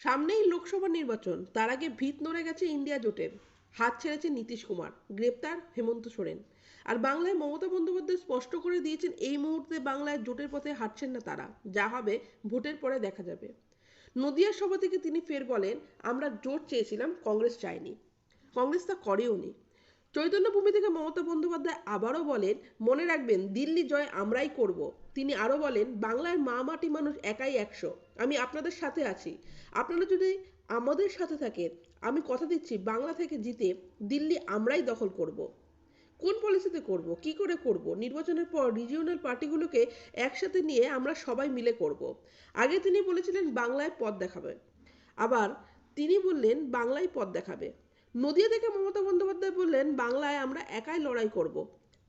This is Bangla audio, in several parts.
সামনেই লোকসভা নির্বাচন, তার আগে ভিত নড়ে গেছে ইন্ডিয়া জোটের। হাত ছেড়েছে নীতিশ কুমার, গ্রেপ্তার হেমন্ত সোরেন। আর বাংলায় মমতা বন্দ্যোপাধ্যায় স্পষ্ট করে দিয়েছেন, এই মুহূর্তে বাংলায় জোটের পথে হাঁটছেন না তারা। যা হবে ভোটের পরে দেখা যাবে। নদিয়ার সভা থেকে তিনি ফের বলেন, আমরা জোট চেয়েছিলাম, কংগ্রেস চায়নি। কংগ্রেস তা করেও নি চৈতন্যভূমি থেকে মমতা বন্দ্যোপাধ্যায় আবারও বলেন, মনে রাখবেন, দিল্লি জয় আমরাই করব। তিনি আরও বলেন, বাংলার মা মাটি মানুষ একাই একশো। আমি আপনাদের সাথে আছি। আপনারা যদি আমাদের সাথে থাকেন, আমি কথা দিচ্ছি, বাংলা থেকে জিতে দিল্লি আমরাই দখল করব। কোন পলিসিতে করব, কি করে করব? নির্বাচনের পর রিজিওনাল পার্টিগুলোকে একসাথে নিয়ে আমরা সবাই মিলে করব। আগে তিনি বলেছিলেন, বাংলায় পথ দেখাবে। আবার তিনি বললেন, বাংলায় পথ দেখাবে। নদিয়া থেকে মমতা বন্দ্যোপাধ্যায় বললেন, বাংলায় আমরা একাই লড়াই করব।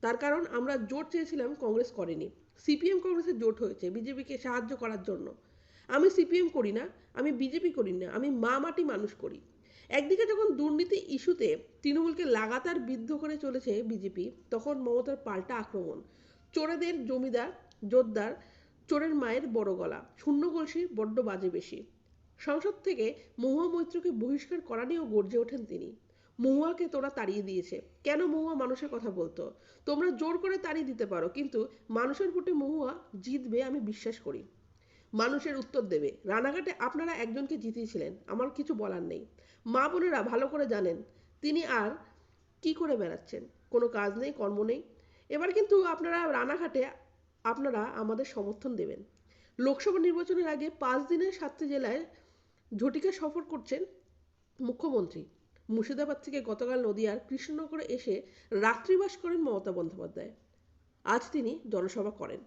তার কারণ আমরা জোট চেয়েছিলাম, কংগ্রেস করেনি। সিপিএম কংগ্রেসের জোট হয়েছে, বিজেপিকে সাহায্য করার জন্য। আমি সিপিএম করি না, আমি বিজেপি করি না, আমি মা মাটি মানুষ করি। একদিকে যখন দুর্নীতি ইস্যুতে তৃণমূলকে লাগাতার বিদ্ধ করে চলেছে বিজেপি, তখন মমতার পাল্টা আক্রমণ। চোরেদের জমিদার, জোরদার, চোরের মায়ের বড় গলা, শূন্য কলসির বড্ড বাজে বেশি। সংসদ থেকে মহুয়া মৈত্রকে বহিষ্কার করা নিয়েও গর্জে ওঠেন তিনি। মহুয়াকে তোরা তাড়িয়ে দিয়েছে। কেন মহুয়া মানুষের কথা বলতো? তোমরা জোর করে তাড়িয়ে দিতে পারো, কিন্তু মানুষের ভোটে মহুয়া জিতবে আমি বিশ্বাস করি। মানুষের উত্তর দেবে। রানাঘাটে আপনারা একজনকে জিতিয়েছিলেন, আমার কিছু বলার নেই। মা বোনেরা ভালো করে জানেন, তিনি আর কি করে বেড়াচ্ছেন। কোনো কাজ নেই, কর্ম নেই। এবার কিন্তু আপনারা রানাঘাটে আপনারা আমাদের সমর্থন দেবেন। লোকসভা নির্বাচনের আগে পাঁচ দিনের সাতটি জেলায় ঝটিকা সফর করছেন মুখ্যমন্ত্রী। মুর্শিদাবাদ থেকে গতকাল নদিয়ার কৃষ্ণনগরে এসে রাত্রিবাস করেন মমতা বন্দ্যোপাধ্যায়। আজ তিনি জনসভা করেন।